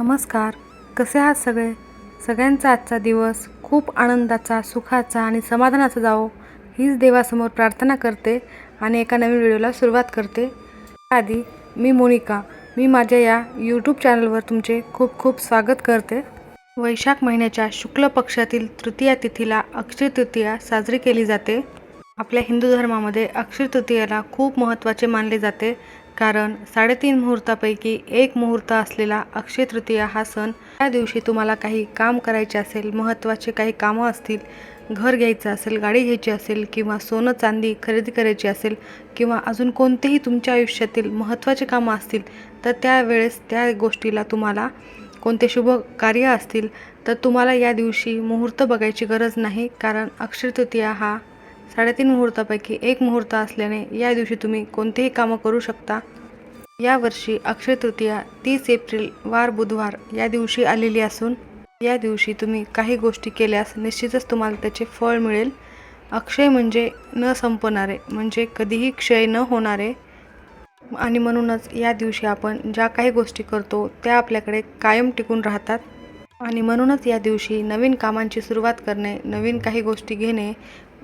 नमस्कार. कसे आहात सगळे? सगळ्यांचा आजचा दिवस खूप आनंदाचा सुखाचा आणि समाधानाचा जावो हीच देवासमोर प्रार्थना करते आणि एका नवीन व्हिडिओला सुरुवात करते. आधी मी मोनिका मी माझ्या या यूट्यूब चॅनलवर तुमचे खूप खूप स्वागत करते. वैशाख महिन्याच्या शुक्ल पक्षातील तृतीया तिथीला अक्षय तृतीया साजरी केली जाते. आपल्या हिंदू धर्मामध्ये अक्षय तृतीयाला खूप महत्त्वाचे मानले जाते. कारण साडेतीन मुहूर्तापैकी एक मुहूर्त असलेला अक्षय तृतीया हा सण त्या दिवशी तुम्हाला काही काम करायचे असेल महत्त्वाचे काही कामं असतील घर घ्यायचं असेल गाडी घ्यायची असेल किंवा सोनं चांदी खरेदी करायची असेल किंवा अजून कोणतेही तुमच्या आयुष्यातील महत्त्वाचे कामं असतील तर त्यावेळेस त्या गोष्टीला तुम्हाला कोणते शुभ कार्य असतील तर तुम्हाला या दिवशी मुहूर्त बघायची गरज नाही कारण अक्षय तृतीया हा साडेतीन मुहूर्तापैकी एक मुहूर्त असल्याने या दिवशी तुम्ही कोणतेही कामं करू शकता. यावर्षी अक्षय तृतीया तीस एप्रिल वार बुधवार या दिवशी आलेली असून या दिवशी तुम्ही काही गोष्टी केल्यास निश्चितच तुम्हाला त्याचे फळ मिळेल. अक्षय म्हणजे न संपणारे म्हणजे कधीही क्षय न होणारे. आणि म्हणूनच या दिवशी आपण ज्या काही गोष्टी करतो त्या आपल्याकडे कायम टिकून राहतात. आणि म्हणूनच या दिवशी नवीन कामांची सुरुवात करणे नवीन काही गोष्टी घेणे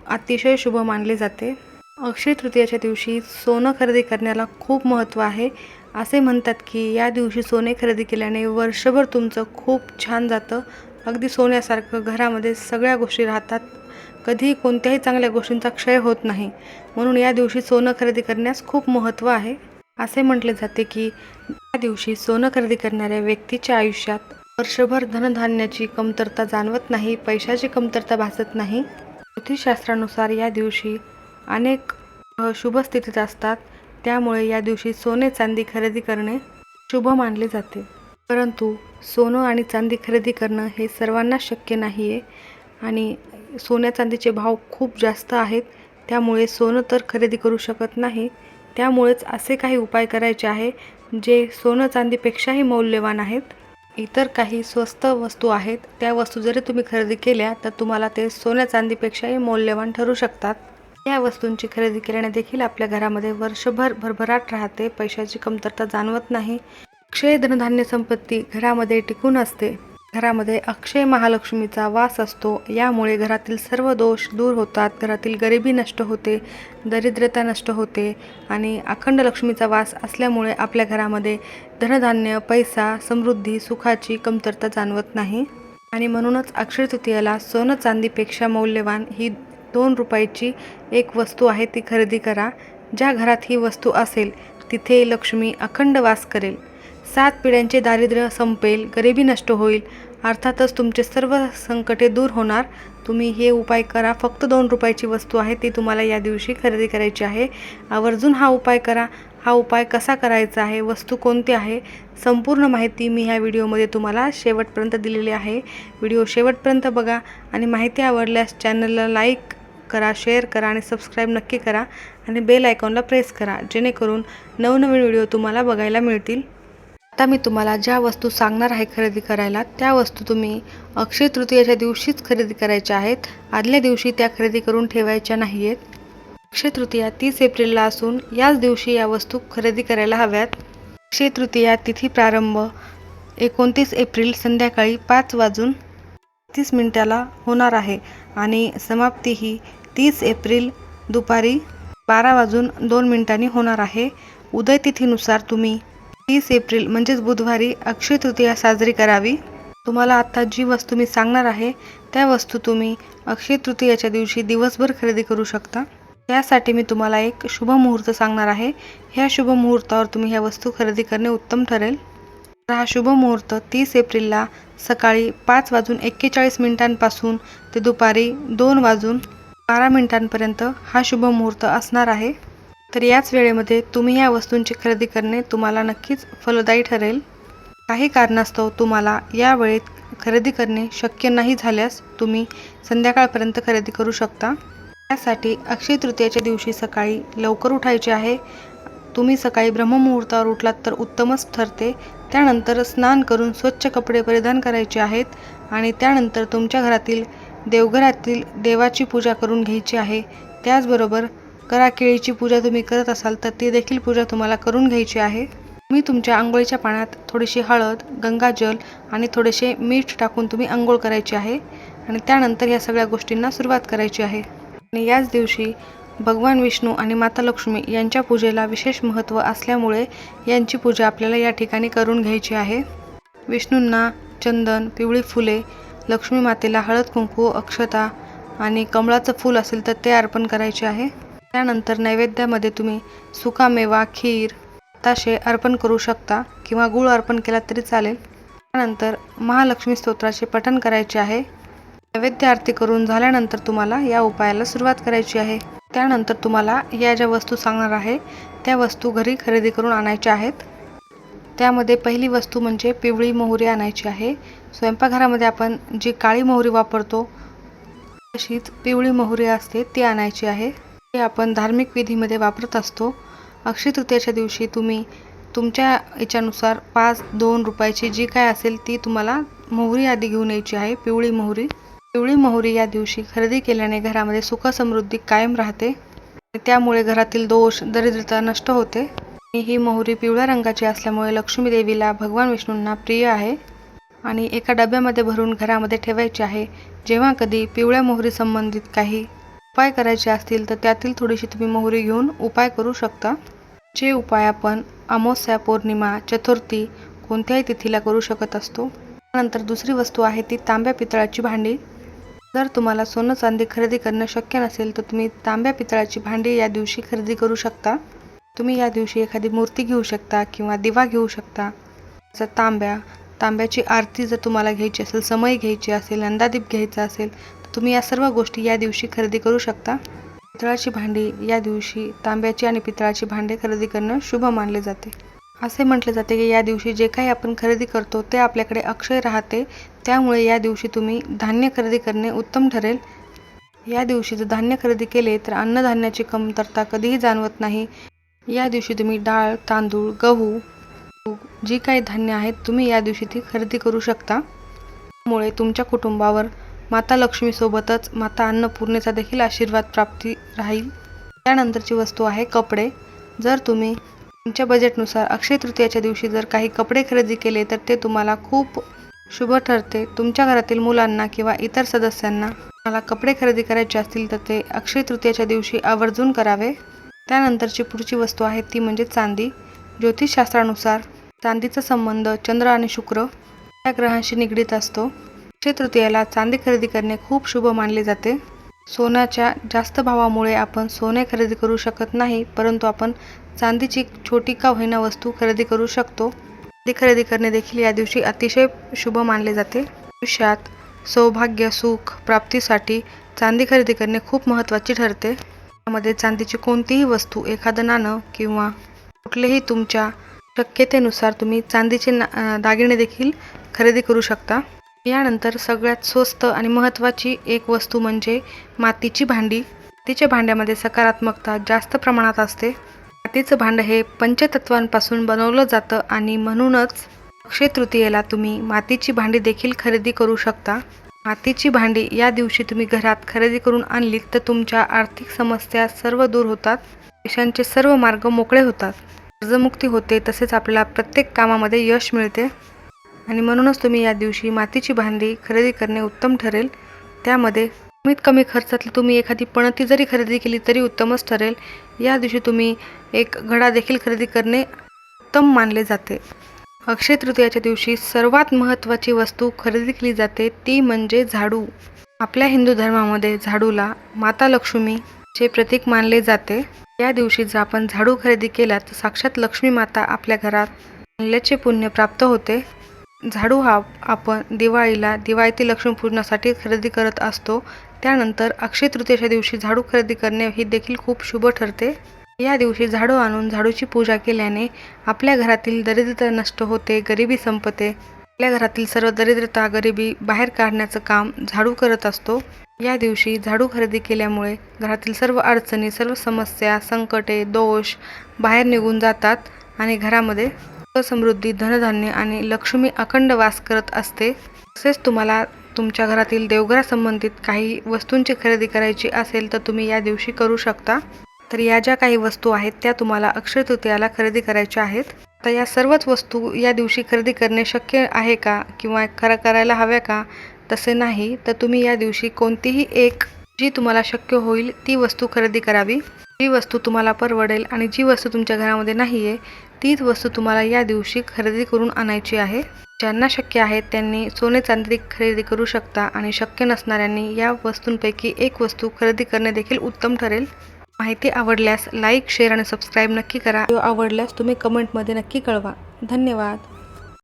अतिशय शुभ मानले जाते. अक्षय तृतीयाच्या दिवशी सोनं खरेदी करण्याला खूप महत्त्व आहे. असे म्हणतात की या दिवशी सोने खरेदी केल्याने वर्षभर तुमचं खूप छान जातं. अगदी सोन्यासारखं घरामध्ये सगळ्या गोष्टी राहतात. कधीही कोणत्याही चांगल्या गोष्टींचा क्षय होत नाही. म्हणून या दिवशी सोनं खरेदी करण्यास खूप महत्त्व आहे. असे म्हटले जाते की या दिवशी सोनं खरेदी करणाऱ्या व्यक्तीच्या आयुष्यात वर्षभर धनधान्याची कमतरता जाणवत नाही पैशाची कमतरता भासत नाही. ज्योतिषशास्त्रानुसार या दिवशी अनेक शुभ स्थितीत असतात. त्यामुळे या दिवशी सोने चांदी खरेदी करणे शुभ मानले जाते. परंतु सोनं आणि चांदी खरेदी करणं हे सर्वांना शक्य नाही आहे आणि सोन्या चांदीचे भाव खूप जास्त आहेत. त्यामुळे सोनं तर खरेदी करू शकत नाही. त्यामुळेच असे काही उपाय करायचे आहे जे सोनं चांदीपेक्षाही मौल्यवान आहेत. इतर काही स्वस्त वस्तू आहेत त्या वस्तू जरी तुम्ही खरेदी केल्या तर तुम्हाला ते सोन्या चांदीपेक्षाही मौल्यवान ठरू शकतात. या वस्तूंची खरेदी केल्याने देखील आपल्या घरामध्ये वर्षभर भरभराट राहते पैशाची कमतरता जाणवत नाही. क्षय धनधान्य संपत्ती घरामध्ये टिकून असते. घरामध्ये अक्षय महालक्ष्मीचा वास असतो. यामुळे घरातील सर्व दोष दूर होतात. घरातील गरिबी नष्ट होते दरिद्रता नष्ट होते आणि अखंड लक्ष्मीचा वास असल्यामुळे आपल्या घरामध्ये धनधान्य पैसा समृद्धी सुखाची कमतरता जाणवत नाही. आणि म्हणूनच अक्षय तृतीयाला सोनं चांदीपेक्षा मौल्यवान ही दोन रुपयाची एक वस्तू आहे ती खरेदी करा. ज्या घरात ही वस्तू असेल तिथे लक्ष्मी अखंड वास करेल. सात पिढ्यांचे दारिद्र्य संपेल गरिबी नष्ट होईल. अर्थातच तुमचे सर्व संकटे दूर होणार. तुम्ही हे उपाय करा. फक्त दोन रुपयाची वस्तू आहे ती तुम्हाला या दिवशी खरेदी करायची आहे. आवर्जून हा उपाय करा. हा उपाय कसा करायचा आहे? वस्तू कोणती आहे? संपूर्ण माहिती मी ह्या व्हिडिओमध्ये तुम्हाला शेवटपर्यंत दिलेली आहे. व्हिडिओ शेवटपर्यंत बघा आणि माहिती आवडल्यास चॅनलला लाईक करा शेअर करा आणि सबस्क्राईब नक्की करा आणि बेल आयकॉनला प्रेस करा. जेणेकरून नवनवीन व्हिडिओ तुम्हाला बघायला मिळतील. आता मी तुम्हाला ज्या वस्तू सांगणार आहे खरेदी करायला त्या वस्तू तुम्ही अक्षय तृतीयाच्या दिवशीच खरेदी करायच्या आहेत. आदल्या दिवशी त्या खरेदी करून ठेवायच्या नाही आहेत अक्षय तृतीया तीस एप्रिलला असून याच दिवशी या वस्तू खरेदी करायला हव्यात. अक्षय तृतीया तिथी प्रारंभ एकोणतीस एप्रिल संध्याकाळी पाच वाजून तीस मिनिटाला होणार आहे आणि समाप्ती ही तीस एप्रिल दुपारी बारा वाजून दोन मिनिटांनी होणार आहे. उदय तिथीनुसार तुम्ही तीस एप्रिल म्हणजेच बुधवारी अक्षय तृतीया साजरी करावी. तुम्हाला आत्ता जी वस्तू मी सांगणार आहे त्या वस्तू तुम्ही अक्षय तृतीयाच्या दिवशी दिवसभर खरेदी करू शकता. त्यासाठी मी तुम्हाला एक शुभ मुहूर्त सांगणार आहे. ह्या शुभ मुहूर्तावर तुम्ही ह्या वस्तू खरेदी करणे उत्तम ठरेल. तर हा शुभ मुहूर्त तीस एप्रिलला सकाळी पाच वाजून एक्केचाळीस मिनिटांपासून ते दुपारी दोन वाजून बारा मिनिटांपर्यंत हा शुभ मुहूर्त असणार आहे. तर याच वेळेमध्ये तुम्ही या वस्तूंची खरेदी करणे तुम्हाला नक्कीच फलदायी ठरेल. काही कारणास्तव तुम्हाला या वेळेत खरेदी करणे शक्य नाही झाल्यास तुम्ही संध्याकाळपर्यंत खरेदी करू शकता. त्यासाठी अक्षय तृतीयाच्या दिवशी सकाळी लवकर उठायचे आहे. तुम्ही सकाळी ब्रह्ममुहूर्तावर उठलात तर उत्तमच ठरते. त्यानंतर स्नान करून स्वच्छ कपडे परिधान करायचे आहेत आणि त्यानंतर तुमच्या घरातील देवघरातील देवाची पूजा करून घ्यायची आहे. त्याचबरोबर करा केळीची पूजा तुम्ही करत असाल तर ती देखील पूजा तुम्हाला करून घ्यायची आहे. तुम्ही तुमच्या आंघोळीच्या पाण्यात थोडीशी हळद गंगाजल आणि थोडेसे मीठ टाकून तुम्ही आंघोळ करायची आहे आणि त्यानंतर या सगळ्या गोष्टींना सुरुवात करायची आहे. आणि याच दिवशी भगवान विष्णू आणि माता लक्ष्मी यांच्या पूजेला विशेष महत्त्व असल्यामुळे यांची पूजा आपल्याला या ठिकाणी करून घ्यायची आहे. विष्णूंना चंदन पिवळी फुले लक्ष्मी मातेला हळद कुंकू अक्षता आणि कमळाचं फूल असेल तर ते अर्पण करायचे आहे. त्यानंतर नैवेद्यामध्ये तुम्ही सुकामेवा खीर ताशे अर्पण करू शकता किंवा गूळ अर्पण केला तरी चालेल. त्यानंतर महालक्ष्मी स्तोत्राचे पठण करायचे आहे. नैवेद्य आरती करून झाल्यानंतर तुम्हाला या उपायाला सुरुवात करायची आहे. त्यानंतर तुम्हाला या ज्या वस्तू सांगणार आहे त्या वस्तू घरी खरेदी करून आणायच्या आहेत. त्यामध्ये पहिली वस्तू म्हणजे पिवळी मोहरी आणायची आहे. स्वयंपाकघरामध्ये आपण जी काळी मोहरी वापरतो तशीच पिवळी मोहरी असते ती आणायची आहे. हे आपण धार्मिक विधीमध्ये वापरत असतो अक्षय तृतीयाच्या दिवशी तुम्ही तुमच्या याच्यानुसार पाच दोन रुपयाची जी काय असेल ती तुम्हाला मोहरी आधी घेऊन यायची आहे पिवळी मोहरी. पिवळी मोहरी या दिवशी खरेदी केल्याने घरामध्ये सुख समृद्धी कायम राहते. त्यामुळे घरातील दोष दरिद्रता नष्ट होते. आणि ही मोहरी पिवळ्या रंगाची असल्यामुळे लक्ष्मी देवीला भगवान विष्णूंना प्रिय आहे. आणि एका डब्यामध्ये भरून घरामध्ये ठेवायची आहे. जेव्हा कधी पिवळ्या मोहरी संबंधित काही उपाय करायचे असतील तर त्यातील थोडीशी तुम्ही मोहरी घेऊन उपाय करू शकता. जे उपाय आपण अमावस्या पौर्णिमा चतुर्थी कोणत्याही तिथीला करू शकत असतो. त्यानंतर दुसरी वस्तू आहे ती तांब्या पितळाची भांडी. जर तुम्हाला सोनं चांदी खरेदी करणं शक्य नसेल तर तुम्ही तांब्या पितळाची भांडी या दिवशी खरेदी करू शकता. तुम्ही या दिवशी एखादी मूर्ती घेऊ शकता किंवा दिवा घेऊ शकता. जर तांब्या तांब्याची आरती जर तुम्हाला घ्यायची असेल समय घ्यायची असेल नंदादीप घ्यायचा असेल तुम्ही या सर्व गोष्टी या दिवशी खरेदी करू शकता. पितळाची भांडी या दिवशी तांब्याची आणि पितळाची भांडे खरेदी करणं शुभ मानले जाते. असे म्हटले जाते की या दिवशी जे काही आपण खरेदी करतो ते आपल्याकडे अक्षय राहते. त्यामुळे या दिवशी तुम्ही धान्य खरेदी करणे उत्तम ठरेल. या दिवशी जर धान्य खरेदी केले तर अन्नधान्याची कमतरता कधीही जाणवत नाही. या दिवशी तुम्ही डाळ तांदूळ गहू जी काही धान्य आहेत तुम्ही या दिवशी ती खरेदी करू शकता. त्यामुळे तुमच्या कुटुंबावर माता लक्ष्मीसोबतच माता अन्नपूर्णेचा देखील आशीर्वाद प्राप्ती राहील. त्यानंतरची वस्तू आहे कपडे. जर तुम्ही तुमच्या बजेटनुसार अक्षय तृतीयाच्या दिवशी जर काही कपडे खरेदी केले तर ते तुम्हाला खूप शुभ ठरते. तुमच्या घरातील मुलांना किंवा इतर सदस्यांना मला कपडे खरेदी करायचे असतील तर ते अक्षय तृतीयाच्या दिवशी आवर्जून करावे. त्यानंतरची पुढची वस्तू आहे ती म्हणजे चांदी. ज्योतिषशास्त्रानुसार चांदीचा संबंध चंद्र आणि शुक्र या ग्रहांशी निगडीत असतो. अक्षय तृतीयाला चांदी खरेदी करणे खूप शुभ मानले जाते. सोन्याच्या जास्त भावामुळे आपण सोने खरेदी करू शकत नाही परंतु आपण चांदीची छोटी का होईना वस्तू खरेदी करू शकतो. चांदी खरेदी करणे देखील या दिवशी अतिशय शुभ मानले जाते. आयुष्यात सौभाग्य सुख प्राप्तीसाठी चांदी खरेदी करणे खूप महत्त्वाची ठरते. त्यामध्ये चांदीची कोणतीही वस्तू एखादं नाणं किंवा कुठलेही तुमच्या शक्यतेनुसार तुम्ही चांदीचे ना दागिने देखील खरेदी करू शकता. यानंतर सगळ्यात स्वस्त आणि महत्त्वाची एक वस्तू म्हणजे मातीची भांडी. मातीच्या भांड्यामध्ये सकारात्मकता जास्त प्रमाणात असते. मातीचं भांडं हे पंचतत्वांपासून बनवलं जातं आणि म्हणूनच अक्षय तृतीयेला तुम्ही मातीची भांडी देखील खरेदी करू शकता. मातीची भांडी या दिवशी तुम्ही घरात खरेदी करून आणलीत तर तुमच्या आर्थिक समस्या सर्व दूर होतात. पैशांचे सर्व मार्ग मोकळे होतात. कर्जमुक्ती होते तसेच आपल्याला प्रत्येक कामामध्ये यश मिळते. आणि म्हणूनच तुम्ही या दिवशी मातीची भांडी खरेदी करणे उत्तम ठरेल. त्यामध्ये कमीत कमी खर्चातली तुम्ही एखादी पणती जरी खरेदी केली तरी उत्तमच ठरेल. या दिवशी तुम्ही एक घडा देखील खरेदी करणे उत्तम मानले जाते. अक्षय तृतीयाच्या दिवशी सर्वात महत्त्वाची वस्तू खरेदी केली जाते ती म्हणजे झाडू. आपल्या हिंदू धर्मामध्ये झाडूला माता लक्ष्मीचे प्रतीक मानले जाते. या दिवशी जर आपण झाडू खरेदी केला तर साक्षात लक्ष्मी माता आपल्या घरात आणल्याचे पुण्य प्राप्त होते. झाडू हा आपण दिवाळीला दिवाळीतील लक्ष्मीपूजनासाठी खरेदी करत असतो. त्यानंतर अक्षय तृतीयेच्या दिवशी झाडू खरेदी करणे ही देखील खूप शुभ ठरते. या दिवशी झाडू आणून झाडूची पूजा केल्याने आपल्या घरातील दरिद्रता नष्ट होते गरिबी संपते. आपल्या घरातील सर्व दरिद्रता गरिबी बाहेर काढण्याचं काम झाडू करत असतो. या दिवशी झाडू खरेदी केल्यामुळे घरातील सर्व अडचणी सर्व समस्या संकटे दोष बाहेर निघून जातात आणि घरामध्ये समृद्धी धनधान्य आणि लक्ष्मी अखंड वास करत असते. तसेच तुम्हाला तुमच्या घरातील देवघरासंबंधित काही वस्तूंची खरेदी करायची असेल तर तुम्ही या दिवशी करू शकता. तर या ज्या काही वस्तू आहेत त्या तुम्हाला अक्षय तृतीयाला खरेदी करायच्या आहेत. तर या सर्वच वस्तू या दिवशी खरेदी करणे शक्य आहे का किंवा खरं करायला हव्या का? तसे नाही तर तुम्ही या दिवशी कोणतीही एक जी तुम्हाला शक्य होईल ती वस्तू खरेदी करावी. जी वस्तू तुम्हाला परवडेल आणि जी वस्तू तुमच्या घरामध्ये नाही आहे तीच वस्तू तुम्हाला या दिवशी खरेदी करून आणायची आहे. ज्यांना शक्य आहे त्यांनी सोने चांदी खरेदी करू शकता आणि शक्य नसणाऱ्यांनी या वस्तूंपैकी एक वस्तू खरेदी करणे देखील उत्तम ठरेल. माहिती आवडल्यास लाईक शेअर आणि सबस्क्राईब नक्की करा. व्हिडिओ आवडल्यास तुम्ही कमेंटमध्ये नक्की कळवा. धन्यवाद.